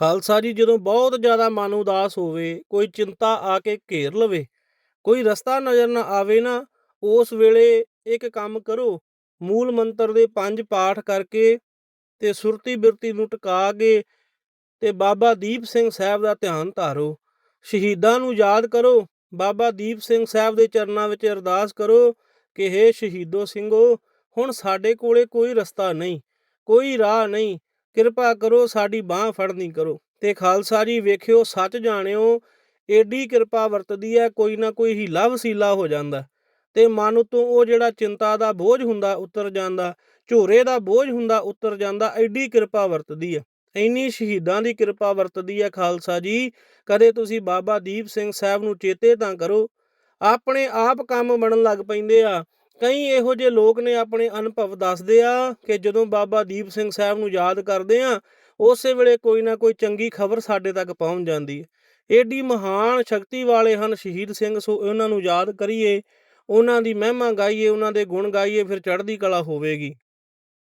ਖਾਲਸਾ ਜੀ, ਜਦੋਂ ਬਹੁਤ ਜ਼ਿਆਦਾ ਮਨ ਉਦਾਸ ਹੋਵੇ, ਕੋਈ ਚਿੰਤਾ ਆ ਕੇ ਘੇਰ ਲਵੇ, ਕੋਈ ਰਸਤਾ ਨਜ਼ਰ ਨਾ ਆਵੇ ਨਾ, ਉਸ ਵੇਲੇ ਇੱਕ ਕੰਮ ਕਰੋ, ਮੂਲ ਮੰਤਰ ਦੇ ਪੰਜ ਪਾਠ ਕਰਕੇ ਤੇ ਸੁਰਤੀ ਬਿਰਤੀ ਨੂੰ ਟਿਕਾ ਕੇ ਤੇ ਬਾਬਾ ਦੀਪ ਸਿੰਘ ਸਾਹਿਬ ਦਾ ਧਿਆਨ ਧਾਰੋ। ਸ਼ਹੀਦਾਂ ਨੂੰ ਯਾਦ ਕਰੋ, ਬਾਬਾ ਦੀਪ ਸਿੰਘ ਸਾਹਿਬ ਦੇ ਚਰਨਾਂ ਵਿੱਚ ਅਰਦਾਸ ਕਰੋ ਕਿ ਹੇ ਸ਼ਹੀਦੋ ਸਿੰਘੋ, ਹੁਣ ਸਾਡੇ ਕੋਲੇ ਕੋਈ ਰਸਤਾ ਨਹੀਂ, ਕੋਈ ਰਾਹ ਨਹੀਂ ਕਿਰਪਾ ਕਰੋ, ਸਾਡੀ ਬਾਹ ਫੜਨੀ ਕਰੋ। ਤੇ ਖਾਲਸਾ ਜੀ, ਵੇਖਿਓ, ਸੱਚ ਜਾਣਿਓ, ਏਡੀ ਕਿਰਪਾ ਵਰਤਦੀ ਹੈ ਕੋਈ ਨਾ ਕੋਈ ਹੀਲਾ ਵਸੀਲਾ ਹੋ ਜਾਂਦਾ। ਤੇ ਮਨ ਤੋਂ ਉਹ ਜਿਹੜਾ ਚਿੰਤਾ ਦਾ ਬੋਝ ਹੁੰਦਾ, ਉਤਰ ਜਾਂਦਾ, ਝੋਰੇ ਦਾ ਬੋਝ ਹੁੰਦਾ, ਉਤਰ ਜਾਂਦਾ ਐਡੀ ਕਿਰਪਾ ਵਰਤਦੀ ਹੈ ਇੰਨੀ ਸ਼ਹੀਦਾਂ ਦੀ ਕਿਰਪਾ ਵਰਤਦੀ ਹੈ ਖਾਲਸਾ ਜੀ। ਕਦੇ ਤੁਸੀਂ ਬਾਬਾ ਦੀਪ ਸਿੰਘ ਸਾਹਿਬ ਨੂੰ ਚੇਤੇ ਤਾਂ ਕਰੋ। ਆਪਣੇ ਆਪ ਕੰਮ ਬਣਨ ਲੱਗ ਪੈਂਦੇ ਆ। ਕਈ ਇਹੋ ਜਿਹੇ ਲੋਕ ਨੇ ਆਪਣੇ ਅਨੁਭਵ ਦੱਸਦੇ ਆ ਕਿ ਜਦੋਂ ਬਾਬਾ ਦੀਪ ਸਿੰਘ ਸਾਹਿਬ ਨੂੰ ਯਾਦ ਕਰਦੇ ਆ, ਉਸੇ ਵੇਲੇ ਕੋਈ ਨਾ ਕੋਈ ਚੰਗੀ ਖਬਰ ਸਾਡੇ ਤੱਕ ਪਹੁੰਚ ਜਾਂਦੀ ਹੈ। ਏਡੀ ਮਹਾਨ ਸ਼ਕਤੀ ਵਾਲੇ ਹਨ ਸ਼ਹੀਦ ਸਿੰਘ, ਸੋ ਉਹਨਾਂ ਨੂੰ ਯਾਦ ਕਰੀਏ, ਉਹਨਾਂ ਦੀ ਮਹਿਮਾ ਗਾਈਏ, ਉਹਨਾਂ ਦੇ ਗੁਣ ਗਾਈਏ, ਫਿਰ ਚੜ੍ਹਦੀ ਕਲਾ ਹੋਵੇਗੀ।